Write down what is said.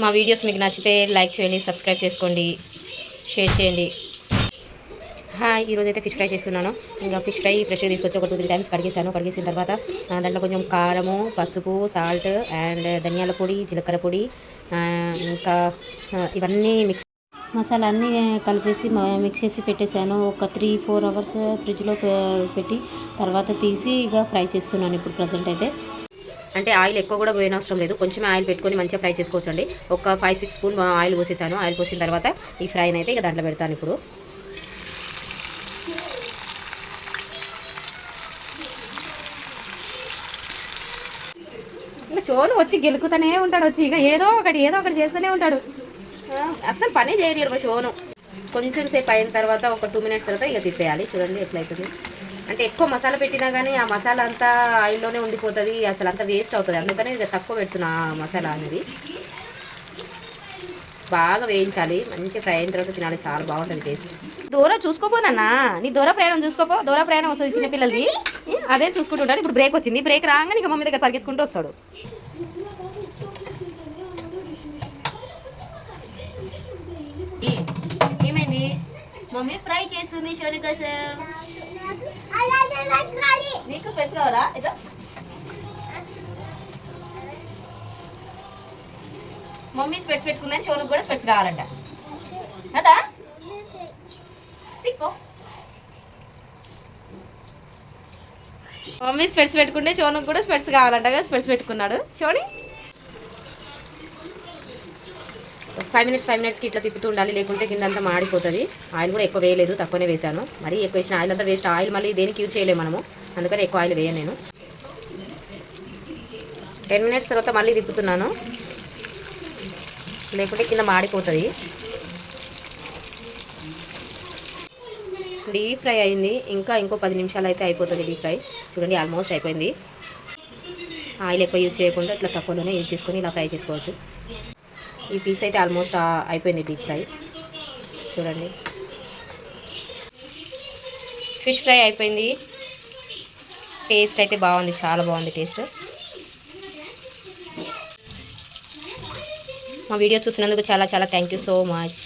మా వీడియోస్ మీకు నచ్చితే లైక్ చేయండి సబ్స్క్రైబ్ చేసుకోండి షేర్ చేయండి. హాయ్ ఈరోజు అయితే ఫిష్ ఫ్రై చేస్తున్నాను. ఇంకా ఫిష్ ఫ్రై ఫ్రెష్గా తీసుకొచ్చి ఒక టూ త్రీ టైమ్స్ కడిగేసాను కడిగేసిన తర్వాత దాంట్లో కొంచెం కారము పసుపు సాల్ట్ అండ్ ధనియాల పొడి జీలకర్ర పొడి ఇంకా ఇవన్నీ మిక్స్ మసాలా అన్నీ కలిపేసి మిక్స్ చేసి పెట్టేశాను. ఒక త్రీ ఫోర్ అవర్స్ ఫ్రిడ్జ్లో పె- పెట్టి తర్వాత తీసి ఇక ఫ్రై చేస్తున్నాను ఇప్పుడు ప్రజెంట్ అయితే. అంటే ఆయిల్ ఎక్కువ కూడా పోయినవసరం లేదు. కొంచెం ఆయిల్ పెట్టుకొని మంచిగా ఫ్రై చేసుకోవచ్చండి. ఒక ఫైవ్ సిక్స్ స్పూన్ ఆయిల్ పోసేసాను. ఆయిల్ పోసిన తర్వాత ఈ ఫ్రైని అయితే ఇక దాంట్లో పెడతాను ఇప్పుడు. ఇంకా షోను వచ్చి గెలుకుతూనే ఉంటాడు వచ్చి. ఇక ఏదో ఒకటి ఏదో ఒకటి చేస్తూనే ఉంటాడు. అసలు అస్సలు పని చేయలేడు మా షోను కొంచెం సేపు అయిన తర్వాత ఒక టూ మినిట్స్ తర్వాత ఇక తిప్పేయాలి. చూడండి ఎట్లయితుంది. అంటే ఎక్కువ మసాలా పెట్టినా కానీ ఆ మసాలా అంతా ఆయిల్లోనే ఉండిపోతుంది అసలు అంతా వేస్ట్ అవుతుంది. అందుకని ఇక తక్కువ పెడుతున్నా ఆ మసాలా అనేది. బాగా వేయించాలి మంచి ఫ్రై అయిన తర్వాత తినాలి చాలా బాగుంటుంది టేస్ట్. దూర చూసుకోపోనన్నా నీ దూర ప్రయాణం చూసుకోపో దూర ప్రయాణం వస్తుంది చిన్నపిల్లలది అదే చూసుకుంటుంటాడు ఇప్పుడు బ్రేక్ వచ్చింది బ్రేక్ రాగానే ఇక మమ్మీ దగ్గర పరిగెత్తుకుంటూ వస్తాడు. ఏమైంది? మమ్మీ ఫ్రై చేస్తుంది శివుని కోసం. నీకు స్పెట్స్ కావాలా? ఇదో. మమ్మీ స్పెట్స్ పెట్టుకుందని షోనుకు కూడా స్పెట్స్ కావాలంట. కదా? మమ్మీ స్పెట్స్ పెట్టుకుంటే షోనుకు కూడా స్పెట్స్ కావాలంట కదా స్పెట్స్ పెట్టుకున్నాడు. షోని? ఫైవ్ మినిట్స్ ఫైవ్ మినిట్స్కి ఇట్లా తిప్పుతూ ఉండాలి. లేకుంటే కింద అంతా మాడిపోతుంది. ఆయిల్ కూడా ఎక్కువ వేయలేదు తక్కువనే వేసాను మరీ ఎక్కువ వేసిన ఆయిల్ అంతా వేస్ట్ ఆయిల్ మళ్ళీ దేనికి యూజ్ చేయలేము మనము. అందుకని ఎక్కువ ఆయిల్ వేయను నేను. టెన్ మినిట్స్ తర్వాత మళ్ళీ తిప్పుతున్నాను. లేకుంటే కింద మాడిపోతుంది. డీప్ ఫ్రై అయింది. ఇంకా ఇంకో పది నిమిషాలు అయితే అయిపోతుంది డీప్ ఫ్రై చూడండి ఆల్మోస్ట్ అయిపోయింది. ఆయిల్ ఎక్కువ యూజ్ చేయకుండా ఇట్లా తక్కువలోనే యూజ్ చేసుకొని ఇలా ఫ్రై చేసుకోవచ్చు. ఈ పీస్ అయితే ఆల్మోస్ట్ అయిపోయింది డీప్ ఫ్రై చూడండి. ఫిష్ ఫ్రై అయిపోయింది. టేస్ట్ అయితే బాగుంది చాలా బాగుంది టేస్ట్ మా వీడియో చూసినందుకు చాలా చాలా థ్యాంక్ యూ సో మచ్